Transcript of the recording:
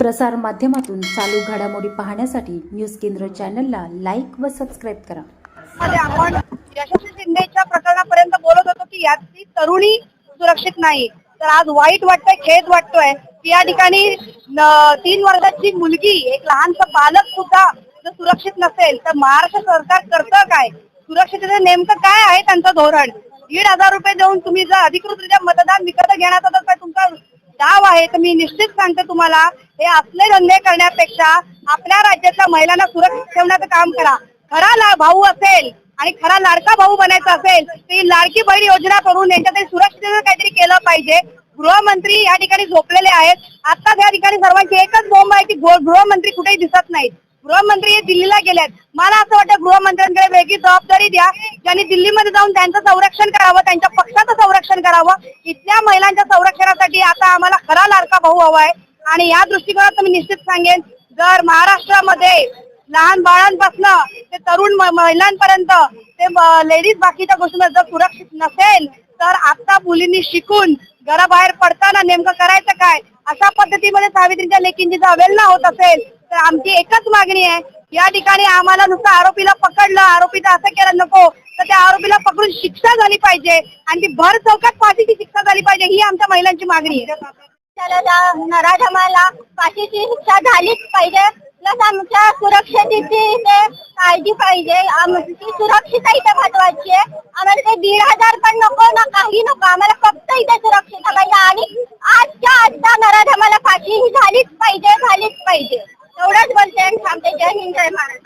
प्रसार माध्यमातून चालू घडामोडी पाहण्यासाठी न्यूज केंद्र चॅनलला लाईक व सबस्क्राईब करा. मध्ये आपण यशस्वी शिंदेच्या प्रकरणापर्यंत बोलत होतो की यातली तरुणी सुरक्षित नाही. तर आज वाईट वाटतंय खेद वाटतोय. की या ठिकाणी तीन वर्षाची मुलगी एक लहानसं बालक सुद्धा जर सुरक्षित नसेल तर महाराष्ट्र सरकार करतं काय? सुरक्षिततेचं नेमकं काय आहे त्यांचं धोरण? दीड हजार रुपये देऊन तुम्ही जर अधिकृतरित्या मतदान विकत घेण्याचा जर काय तुमचा डाव आहे तर मी निश्चित सांगते तुम्हाला हे असले धंदे करण्यापेक्षा आपल्या राज्याच्या महिलांना सुरक्षित ठेवण्याचं काम करा. खरा ला भाऊ असेल आणि खरा लाडका भाऊ बनायचा असेल तर ही लाडकी बहीण योजना करून यांच्यातरी सुरक्षिततेचं काहीतरी केलं पाहिजे. गृहमंत्री या ठिकाणी झोपलेले आहेत. आताच या ठिकाणी सर्वांची एकच बोंब आहे की गृहमंत्री कुठेही दिसत नाहीत. गृहमंत्री हे दिल्लीला गेलेत. मला असं वाटतं गृहमंत्र्यांकडे वेगळी जबाबदारी द्या. ज्यांनी दिल्लीमध्ये जाऊन त्यांचं संरक्षण करावं त्यांच्या पक्षाचं संरक्षण करावं. इथल्या महिलांच्या संरक्षणासाठी आता आम्हाला खरा लाडका भाऊ हवा आहे. आणि या दृष्टिकोनात मी निश्चित सांगेन जर महाराष्ट्रामध्ये लहान बाळांपासनं ते तरुण महिलांपर्यंत ते लेडीज बाकीच्या गोष्टींना जर सुरक्षित नसेल तर आता मुलींनी शिकून घराबाहेर पडताना नेमकं करायचं काय? अशा पद्धतीमध्ये सावित्रीच्या लेखींची जर अवेलना होत असेल तर आमची एकच मागणी आहे या ठिकाणी आम्हाला नुसतं आरोपीला पकडलं आरोपीचं असं केलं नको तर त्या आरोपीला पकडून शिक्षा झाली पाहिजे आणि ती भर चौकात फाशीची शिक्षा झाली पाहिजे ही आमच्या महिलांची मागणी आहे. त्याला त्या नराधमाला फाशीची शिक्षा झालीच पाहिजे. प्लस आमच्या सुरक्षतेची ते काळजी पाहिजे. आमची सुरक्षिता इथे महत्वाची आहे. आम्हाला ते दीड हजार पण नको ना काही नको. आम्हाला फक्त इथे सुरक्षिता पाहिजे. आणि आजच्या आज त्या नराधमाला फाशी ही झालीच पाहिजे झालीच पाहिजे. एवढंच बोलते आणि थांबते. जय हिंद जय महाराज.